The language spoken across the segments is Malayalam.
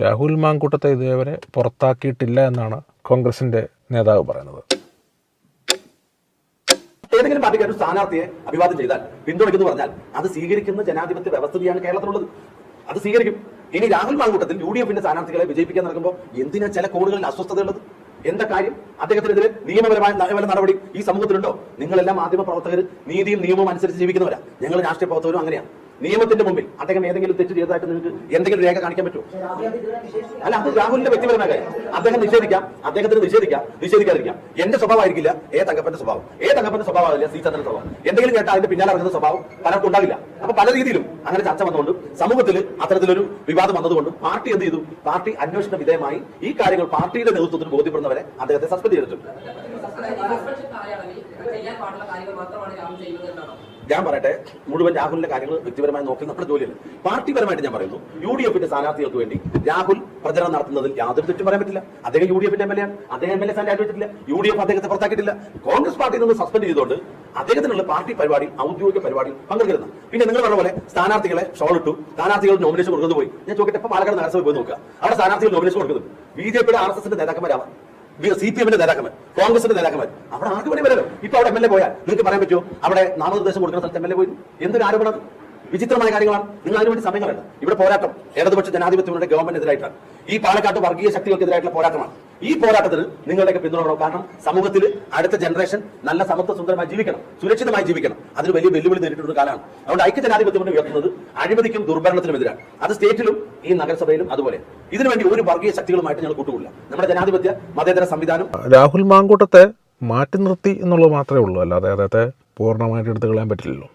രാഹുൽ മാങ്കൂട്ടത്തെ ഇതേവരെ പുറത്താക്കിയിട്ടില്ല എന്നാണ് കോൺഗ്രസിന്റെ നേതാവ് പറയുന്നത്. ഏതെങ്കിലും പാർട്ടിക്ക് ഒരു സ്ഥാനാർത്ഥിയെ അഭിവാദം ചെയ്താൽ പിന്തുണയ്ക്കുന്നു പറഞ്ഞാൽ അത് സ്വീകരിക്കുന്ന ജനാധിപത്യ വ്യവസ്ഥിതിയാണ് കേരളത്തിലുള്ളത്. അത് സ്വീകരിക്കും. ഇനി രാഹുൽ മാങ്കൂട്ടത്തിൽ യു ഡി എഫിന്റെ സ്ഥാനാർത്ഥികളെ വിജയിപ്പിക്കാൻ നടക്കുമ്പോൾ എന്തിനാ ചില കോണുകളിൽ അസ്വസ്ഥതയുള്ളത്? എന്താ കാര്യം? അദ്ദേഹത്തിനെതിരെ നിയമപരമായ ന- വല്ല നടപടി ഈ സമൂഹത്തിലുണ്ടോ? നിങ്ങളെല്ലാം മാധ്യമ പ്രവർത്തകർ നീതിയും നിയമവും അനുസരിച്ച് ജീവിക്കുന്നവരാ. ഞങ്ങൾ രാഷ്ട്രീയ പ്രവർത്തകരും അങ്ങനെയാണ് നിയമത്തിന്റെ മുമ്പിൽ അദ്ദേഹം ഏതെങ്കിലും തെറ്റ് ചെയ്തതായിട്ട് നിങ്ങൾക്ക് എന്തെങ്കിലും രേഖ കാണിക്കാൻ പറ്റുമോ? അല്ല അത് രാഹുലിന്റെ വ്യക്തിപരമായ കാര്യം. അദ്ദേഹം നിഷേധിക്കാം. അദ്ദേഹത്തിന് നിഷേധിക്കാം. നിഷേധിക്കാതിരിക്കാം. എന്റെ സ്വഭാവമായിരിക്കില്ല ഏ തങ്കപ്പന്റെ സ്വഭാവം. ഏ തങ്കപ്പന്റെ സ്വഭാവമല്ല സി ചന്ദ്രന്റെ സ്വഭാവം. എന്തെങ്കിലും കേട്ടാൽ അതിന്റെ പിന്നാലെ ഇറങ്ങുന്ന സ്വഭാവം പലർക്കും ഉണ്ടാവില്ല. അപ്പൊ പല രീതിയിലും അങ്ങനെ ചർച്ച വന്നുകൊണ്ട് സമൂഹത്തിൽ അത്തരത്തിലൊരു വിവാദം വന്നതുകൊണ്ട് പാർട്ടി എന്ത് ചെയ്തു? പാർട്ടി അന്വേഷണ വിധേയമായി ഈ കാര്യങ്ങൾ പാർട്ടിയുടെ നേതൃത്വത്തിന് ബോധ്യപ്പെടുന്നവരെ അദ്ദേഹത്തെ സസ്പെൻഡ് ചെയ്തിട്ടുണ്ട്. ഞാൻ പറയട്ടെ മുഴുവൻ രാഹുലിന്റെ കാര്യങ്ങൾ വ്യക്തിപരമായി നോക്കി നമ്മുടെ ജോലിയല്ല? പാർട്ടിപരമായിട്ട് ഞാൻ പറയുന്നു യു ഡി എഫിന്റെ സ്ഥാനാർത്ഥികൾക്ക് വേണ്ടി രാഹുൽ പ്രചരണം നടത്തുന്നതിൽ യാതൊരു തെറ്റും പറയാൻ പറ്റില്ല. അദ്ദേഹം യു ഡി എഫിന്റെ എം എൽ എ ആണ്. അദ്ദേഹം എം എൽ എ സ്ഥാനം രാജിവെച്ചിട്ടില്ല. യു ഡി എഫ് അദ്ദേഹത്തെ പുറത്താക്കിയിട്ടില്ല. കോൺഗ്രസ് പാർട്ടിയിൽ നിന്ന് സസ്പെൻഡ് ചെയ്തുകൊണ്ട് അദ്ദേഹത്തിനുള്ള പാർട്ടി പരിപാടി ഔദ്യോഗിക പരിപാടി പങ്കെടുക്കുന്നത് പിന്നെ നിങ്ങൾ പറഞ്ഞ പോലെ സ്ഥാനാർത്ഥികളെ ഷോൾ ഇട്ടു സ്ഥാനാർത്ഥികൾ നോമിനേഷൻ കൊടുക്കുന്നത് പോയി. ഞാൻ ചോദിക്കട്ടെ പാലക്കാട് നഗരസഭ പോയി നോക്കുക. അവിടെ സ്ഥാനാർത്ഥികൾ നോമിനേഷൻ കൊടുക്കുന്നു ബി ജെ പിയുടെ ആർ എസ് എസിന്റെ നേതാക്കന്മാരാവാം. സി പി എമ്മിന്റെ നേതാക്കന്മാർ കോൺഗ്രസിന്റെ നേതാക്കന്മാർ. അവിടെ ആർക്ക് വേണ്ടി വരല്ലോ ഇപ്പൊ അവിടെ എം എൽ എ പോയാൽ നിങ്ങൾക്ക് പറയാൻ പറ്റുമോ? അവിടെ നാമനിർദ്ദേശം കൊടുക്കുന്ന സ്ഥലത്ത് എം എൽ എ പോയി. എന്തൊരു ആരോപണം? വിചിത്രമായ കാര്യങ്ങളാണ്. നിങ്ങൾ അതിനുവേണ്ടി സമയം കളയണ്ട. ഇവിടെ പോരാട്ടം. ഇടതുപക്ഷ ജനാധിപത്യങ്ങളുടെ ഗവൺമെന്റിനെതിരായിട്ടാണ്. ഈ പാലക്കാട്ട് വർഗീയ ശക്തികൾക്കെതിരായിട്ടുള്ള പോരാട്ടമാണ്. ഈ പോരാട്ടത്തിന് നിങ്ങളുടെയൊക്കെ പിന്തുണ കാരണം സമൂഹത്തിൽ അടുത്ത ജനറേഷൻ നല്ല സമത്വ സുന്ദരമായി ജീവിക്കണം സുരക്ഷിതമായി ജീവിക്കണം. അതിന് വലിയ വെല്ലുവിളി നേരിട്ടുള്ള കാലമാണ്. അതുകൊണ്ട് ഐക്യ ജനാധിപത്യം കൊണ്ട് ഉയർത്തുന്നത് അഴിമതിക്കും ദുർഭരണത്തിനും എതിരാണ്. അത് സ്റ്റേറ്റിലും ഈ നഗരസഭയിലും അതുപോലെ. ഇതിനുവേണ്ടി ഒരു വർഗീയ ശക്തികളുമായിട്ട് ഞങ്ങൾ കൂട്ടുകൂടില്ല. നമ്മുടെ ജനാധിപത്യ മതേതര സംവിധാനം രാഹുൽ മാങ്കൂട്ടത്തെ മാറ്റി നിർത്തി എന്നുള്ളത് മാത്രമേ ഉള്ളൂ. അല്ലാതെ അദ്ദേഹത്തെ പൂർണമായിട്ട് എടുത്തു കളയാൻ പറ്റില്ലല്ലോ.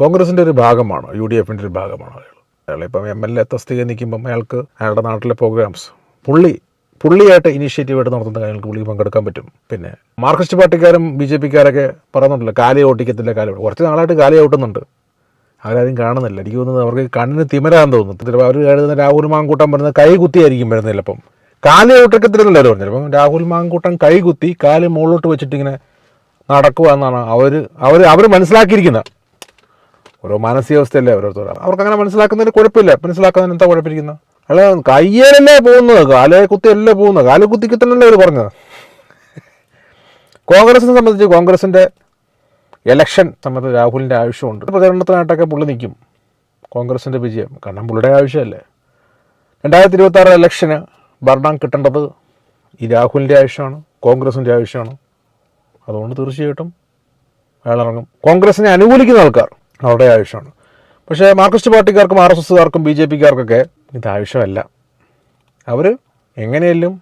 കോൺഗ്രസിന്റെ ഒരു ഭാഗമാണ്? യു ഡി എഫിന്റെ ഒരു ഭാഗമാണ്? അയാൾ അയാളിപ്പം എം എൽ എ തസ്തിക നിൽക്കുമ്പം അയാൾക്ക് അയാളുടെ നാട്ടിലെ പ്രോഗ്രാംസ് പുള്ളി പുള്ളിയായിട്ട് ഇനീഷ്യേറ്റീവ് ആയിട്ട് നടത്തുന്ന കാര്യങ്ങൾക്ക് പുള്ളിക്ക് പങ്കെടുക്കാൻ പറ്റും. പിന്നെ മാർക്സിസ്റ്റ് പാർട്ടിക്കാരും ബി ജെ പിക്കാരൊക്കെ പറയുന്നുണ്ടല്ലോ കാലി ഓട്ടിക്കത്തില്ല കാലി കുറച്ച് നാളായിട്ട് കാലി ഓട്ടുന്നുണ്ട് അവരാരും കാണുന്നില്ല. എനിക്ക് തോന്നുന്നത് അവർക്ക് കണ്ണിന് തിമരാന്ന് തോന്നുന്നു. ചിലപ്പോൾ അവർ എഴുതുന്ന രാഹുൽ മാങ്കൂട്ടം പറയുന്നത് കൈ കുത്തിയായിരിക്കും വരുന്നത് ചിലപ്പം. കാൽ ഒട്ടക്കത്തില്ലെന്നല്ല അവർ പറഞ്ഞു ചിലപ്പം രാഹുൽ മാങ്കൂട്ടം കൈ കുത്തി കാൽ മുകളിലോട്ട് വെച്ചിട്ട് ഇങ്ങനെ നടക്കുക എന്നാണ് അവർ അവർ അവർ മനസ്സിലാക്കിയിരിക്കുന്നത് ഓരോ മാനസികാവസ്ഥയല്ലേ ഓരോരുത്തർ അവർക്ക് അങ്ങനെ മനസ്സിലാക്കുന്നതിന് കുഴപ്പമില്ല. മനസ്സിലാക്കുന്നതിന് എന്താ കുഴപ്പമിരിക്കുന്നത് അല്ല കയ്യേലല്ലേ പോകുന്നത്? കാലേ കുത്തിയല്ലേ പോകുന്നത്? കാല കുത്തി കിട്ടണല്ലേ അവർ പറഞ്ഞത്? കോൺഗ്രസിനെ സംബന്ധിച്ച് കോൺഗ്രസിന്റെ ഇലക്ഷൻ സംബന്ധിച്ച് രാഹുലിന്റെ ആവശ്യമുണ്ട്. പ്രചരണത്തിനായിട്ടൊക്കെ പുള്ളി നിൽക്കും. കോൺഗ്രസിന്റെ വിജയം. കാരണം പുള്ളിയുടെ ആവശ്യമല്ലേ. രണ്ടായിരത്തി ഇരുപത്തി ആറ് ഇലക്ഷന് ഭരണം കിട്ടേണ്ടത് ഈ രാഹുലിന്റെ ആവശ്യമാണ് കോൺഗ്രസിന്റെ ആവശ്യമാണ്. അതുകൊണ്ട് തീർച്ചയായിട്ടും അയാൾ ഇറങ്ങും കോൺഗ്രസിനെ അനുകൂലിക്കുന്ന ആൾക്കാർ അവരുടെ ആവശ്യമാണ്. പക്ഷേ മാർക്സിസ്റ്റ് പാർട്ടിക്കാർക്കും ആർ എസ് എസ്സുകാർക്കും ബി ജെ പിക്കാർക്കൊക്കെ ഇത് ആവശ്യമല്ല അവർ എങ്ങനെയെങ്കിലും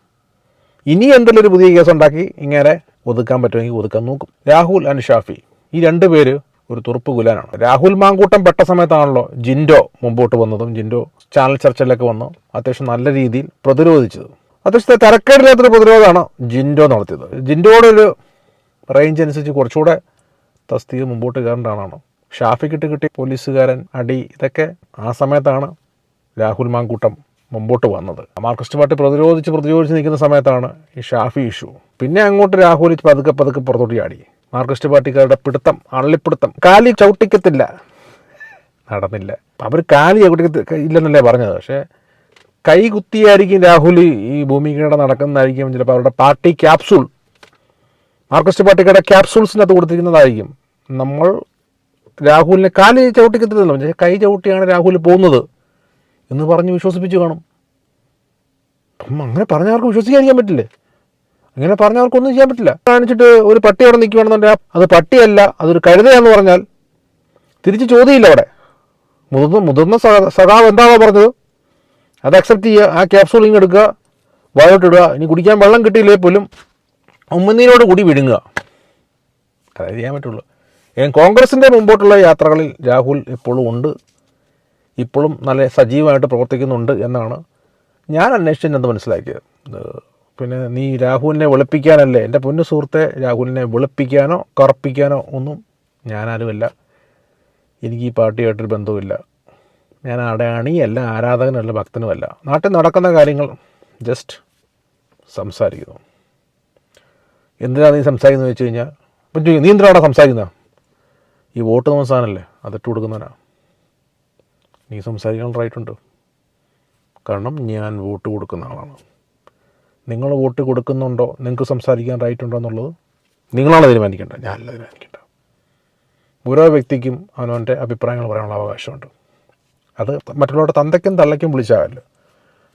ഇനി എന്തെങ്കിലും ഒരു പുതിയ കേസ് ഉണ്ടാക്കി ഇങ്ങനെ ഒതുക്കാൻ പറ്റുമെങ്കിൽ ഒതുക്കാൻ നോക്കും. രാഹുൽ ആൻഡ് ഷാഫി ഈ രണ്ട് പേര് ഒരു തുറുപ്പ് കുലാനാണ് രാഹുൽ മാങ്കൂട്ടം പെട്ട സമയത്താണല്ലോ ജിൻഡോ മുമ്പോട്ട് വന്നതും ജിൻഡോ ചാനൽ ചർച്ചയിലൊക്കെ വന്നു അത്യാവശ്യം നല്ല രീതിയിൽ പ്രതിരോധിച്ചത്. അത്യാവശ്യത്തെ തരക്കേടില്ലാത്തൊരു പ്രതിരോധമാണ് ജിൻഡോ നടത്തിയത്. ജിൻഡോയുടെ ഒരു റേഞ്ച് അനുസരിച്ച് കുറച്ചുകൂടെ തസ്തിക മുമ്പോട്ട് കയറേണ്ടതാണ് ഷാഫിക്കിട്ട് കിട്ടി പോലീസുകാരൻ അടി ഇതൊക്കെ ആ സമയത്താണ് രാഹുൽ മാങ്കൂട്ടം മുമ്പോട്ട് വന്നത്. മാർക്സിസ്റ്റ് പാർട്ടി പ്രതിരോധിച്ച് പ്രതിരോധിച്ച് നിൽക്കുന്ന സമയത്താണ് ഈ ഷാഫി ഇഷ്യൂ. പിന്നെ അങ്ങോട്ട് രാഹുൽ പതുക്കെ പതുക്കെ പുറത്തോട്ട് ചാടി. മാർക്സിസ്റ്റ് പാർട്ടിക്കാരുടെ പിടുത്തം അള്ളിപ്പിടുത്തം കാലി ചവിട്ടിക്കത്തില്ല. നടന്നില്ല. അവർ കാലി ചവിട്ടിക്കത്തി ഇല്ലെന്നല്ലേ പറഞ്ഞത്. പക്ഷേ കൈ കുത്തിയായിരിക്കും രാഹുൽ ഈ ഭൂമികയുടെ നടക്കുന്നതായിരിക്കും. ചിലപ്പോൾ അവരുടെ പാർട്ടി ക്യാപ്സൂൾ. മാർക്സിസ്റ്റ് പാർട്ടിക്കാരുടെ ക്യാപ്സൂൾസിനകത്ത് കൊടുത്തിരിക്കുന്നതായിരിക്കും. നമ്മൾ രാഹുലിനെ കാലി ചവിട്ടിക്കത്തില്ലല്ലോ. കൈ ചവിട്ടിയാണ് രാഹുൽ പോകുന്നത്. എന്ന് പറഞ്ഞ് വിശ്വസിപ്പിച്ച് കാണും. അപ്പം അങ്ങനെ പറഞ്ഞവർക്ക് വിശ്വസിക്കാതിരിക്കാൻ പറ്റില്ലേ? അങ്ങനെ പറഞ്ഞവർക്കൊന്നും ചെയ്യാൻ പറ്റില്ല. കാണിച്ചിട്ട് ഒരു പട്ടി അവിടെ നിൽക്കുകയാണെന്നുണ്ടെങ്കിൽ അത് പട്ടിയല്ല അതൊരു കഴുതയാന്ന് പറഞ്ഞാൽ തിരിച്ച് ചോദ്യമില്ല അവിടെ. മുതിർന്ന മുതിർന്ന സഖാവ് എന്താണോ പറഞ്ഞത്? അത് അക്സെപ്റ്റ് ചെയ്യുക ആ ക്യാപ്സൂൾ ഇങ്ങ് എടുക്കുക വായോട്ടിടുക ഇനി കുടിക്കാൻ വെള്ളം കിട്ടിയില്ലേ പോലും ഉമ്മനീരോട് കൂടി വിഴുങ്ങുക. അതായത് ചെയ്യാൻ പറ്റുള്ളൂ. കോൺഗ്രസിന്റെ മുമ്പോട്ടുള്ള യാത്രകളിൽ രാഹുൽ എപ്പോഴും ഉണ്ട്. ഇപ്പോഴും നല്ല സജീവമായിട്ട് പ്രവർത്തിക്കുന്നുണ്ട് എന്നാണ് ഞാൻ അന്വേഷിച്ചെന്ന് മനസ്സിലാക്കിയത്. പിന്നെ നീ രാഹുലിനെ വെളുപ്പിക്കാനല്ലേ എന്റെ പൊന്നു സുഹൃത്തെ രാഹുലിനെ വെളുപ്പിക്കാനോ കറുപ്പിക്കാനോ ഒന്നും ഞാനാരുമല്ല. എനിക്ക് ഈ പാർട്ടിയായിട്ടൊരു ബന്ധവുമില്ല. ഞാൻ അവിടെ അണിയല്ല ആരാധകനല്ല ഭക്തനുമല്ല. നാട്ടിൽ നടക്കുന്ന കാര്യങ്ങൾ ജസ്റ്റ് സംസാരിക്കുന്നു. എന്തിനാണ് നീ സംസാരിക്കുന്നത് വെച്ച് കഴിഞ്ഞാൽ ഇപ്പം നീ എന്തിനാണ് സംസാരിക്കുന്നത് ഈ വോട്ട് നമ്മൾ സാധനമല്ലേ അതിട്ട് കൊടുക്കുന്നവനാ. നീ സംസാരിക്കാൻ റൈറ്റ് ഉണ്ട് കാരണം ഞാൻ വോട്ട് കൊടുക്കുന്ന ആളാണ്. നിങ്ങൾ വോട്ട് കൊടുക്കുന്നുണ്ടോ? നിങ്ങൾക്ക് സംസാരിക്കാൻ റൈറ്റ് ഉണ്ടോ എന്നുള്ളത് നിങ്ങളാണ് തീരുമാനിക്കേണ്ടത്. ഞാനല്ല തീരുമാനിക്കേണ്ട ഓരോ വ്യക്തിക്കും അവനവന്റെ അഭിപ്രായങ്ങൾ പറയാനുള്ള അവകാശമുണ്ട്. അത് മറ്റുള്ളവരുടെ തന്തയ്ക്കും തള്ളയ്ക്കും വിളിച്ചാകല്ല.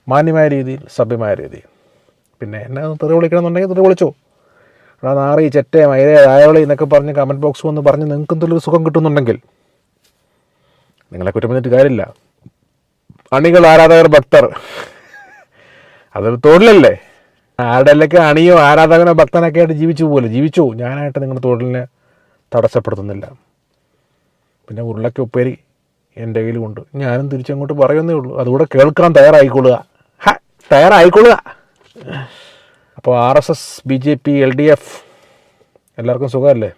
മാന്യമായ രീതിയിൽ സഭ്യമായ രീതിയിൽ. പിന്നെ എന്നെ തെറി വിളിക്കണമെന്നുണ്ടെങ്കിൽ തെറി വിളിച്ചോ. എടാ നാറി ചെറ്റേ മൈരേ അയാളി എന്നൊക്കെ പറഞ്ഞ് കമന്റ് ബോക്സ് വന്ന് പറഞ്ഞ് നിങ്ങൾക്ക് എന്തെങ്കിലും സുഖം കിട്ടുന്നുണ്ടെങ്കിൽ നിങ്ങളെ കുറ്റം പറഞ്ഞിട്ട് കാര്യമില്ല. അണികൾ ആരാധകർ ഭക്തർ. അതൊരു തൊഴിലല്ലേ? ആരുടെയൊക്കെ അണിയോ ആരാധകനോ ഭക്തനൊക്കെ ആയിട്ട് ജീവിച്ചു പോലെ ജീവിച്ചു. ഞാനായിട്ട് നിങ്ങളുടെ തൊഴിലിനെ തടസ്സപ്പെടുത്തുന്നില്ല. പിന്നെ ഉരുളയ്ക്ക് ഉപ്പേരി എന്റെ കയ്യിലുമുണ്ട് ഞാനും തിരിച്ചങ്ങോട്ട് പറയുന്നേ ഉള്ളൂ. അതുകൂടെ കേൾക്കാൻ തയ്യാറായിക്കൊള്ളുക. ഹ തയ്യാറായിക്കൊള്ളുക. അപ്പോൾ R S S B J P L D F എല്ലാവർക്കും സുഖമല്ലേ?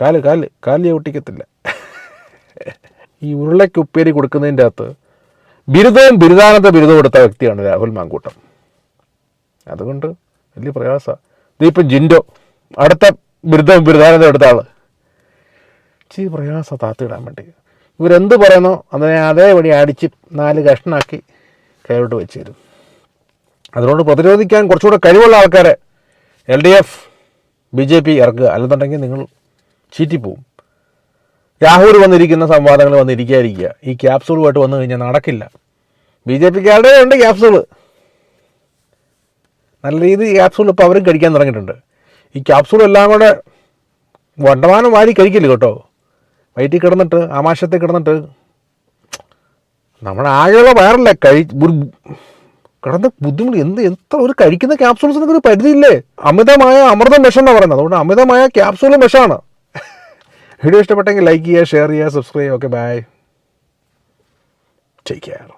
കാൽ കാൽ കാൽ ചവിട്ടിക്കത്തില്ല. ഈ ഉരുളയ്ക്ക് ഉപ്പേരി കൊടുക്കുന്നതിന്റെ അകത്ത് ബിരുദവും ബിരുദാനന്ത ബിരുദവും കൊടുത്ത വ്യക്തിയാണ് രാഹുൽ മാങ്കൂട്ടം. അതുകൊണ്ട് വലിയ പ്രയാസമാണ് ഇതിപ്പം ജിൻഡോ അടുത്ത ബിരുദവും ബിരുദാനന്ദം എടുത്ത ആൾ ഇച്ചിരി പ്രയാസം താത്തിടാൻ വേണ്ടി. ഇവരെന്ത് പറയുന്നോ അതിനെ അതേപടി അടിച്ച് നാല് കഷ്ണാക്കി കൈവിട്ട് വെച്ച് തരും അതിനോട് പ്രതിരോധിക്കാൻ കുറച്ചുകൂടെ കഴിവുള്ള ആൾക്കാരെ L D F B J P ഇറക്കുക. അല്ലെന്നുണ്ടെങ്കിൽ നിങ്ങൾ ചീറ്റിപ്പോവും. രാഹുൽ വന്നിരിക്കുന്ന സംവാദങ്ങൾ വന്നിരിക്കാതിരിക്കുക. ഈ ക്യാപ്സൂളുമായിട്ട് വന്നു കഴിഞ്ഞാൽ നടക്കില്ല. ബി ജെ പിക്കാരുടെ ഉണ്ട് ക്യാപ്സൂൾ നല്ല രീതിയിൽ ക്യാപ്സൂൾ ഇപ്പോൾ അവരും കഴിക്കാൻ തുടങ്ങിയിട്ടുണ്ട്. ഈ ക്യാപ്സൂൾ എല്ലാം കൂടെ വണ്ടമാനം വാരി കഴിക്കില്ല കേട്ടോ? വയറ്റിൽ കിടന്നിട്ട് ആമാശത്തിൽ കിടന്നിട്ട്. നമ്മുടെ ആകെയുള്ള വയറല്ലേ? കഴി ഒരു- കിടന്ന് ബുദ്ധിമുട്ട്. എന്ത് എത്ര ഒരു കഴിക്കുന്ന ക്യാപ്സൂൾസിനൊക്കെ ഒരു പരിധിയില്ലേ? അമിതമായ അമൃതം വിഷം എന്നാണ് പറയുന്നത്. അതുകൊണ്ട് അമിതമായ ക്യാപ്സൂളും വിഷമാണ്. വീഡിയോ ഇഷ്ടപ്പെട്ടെങ്കിൽ ലൈക്ക് ചെയ്യുക ഷെയർ ചെയ്യുക സബ്സ്ക്രൈബ് ചെയ്യുക. Okay bye take care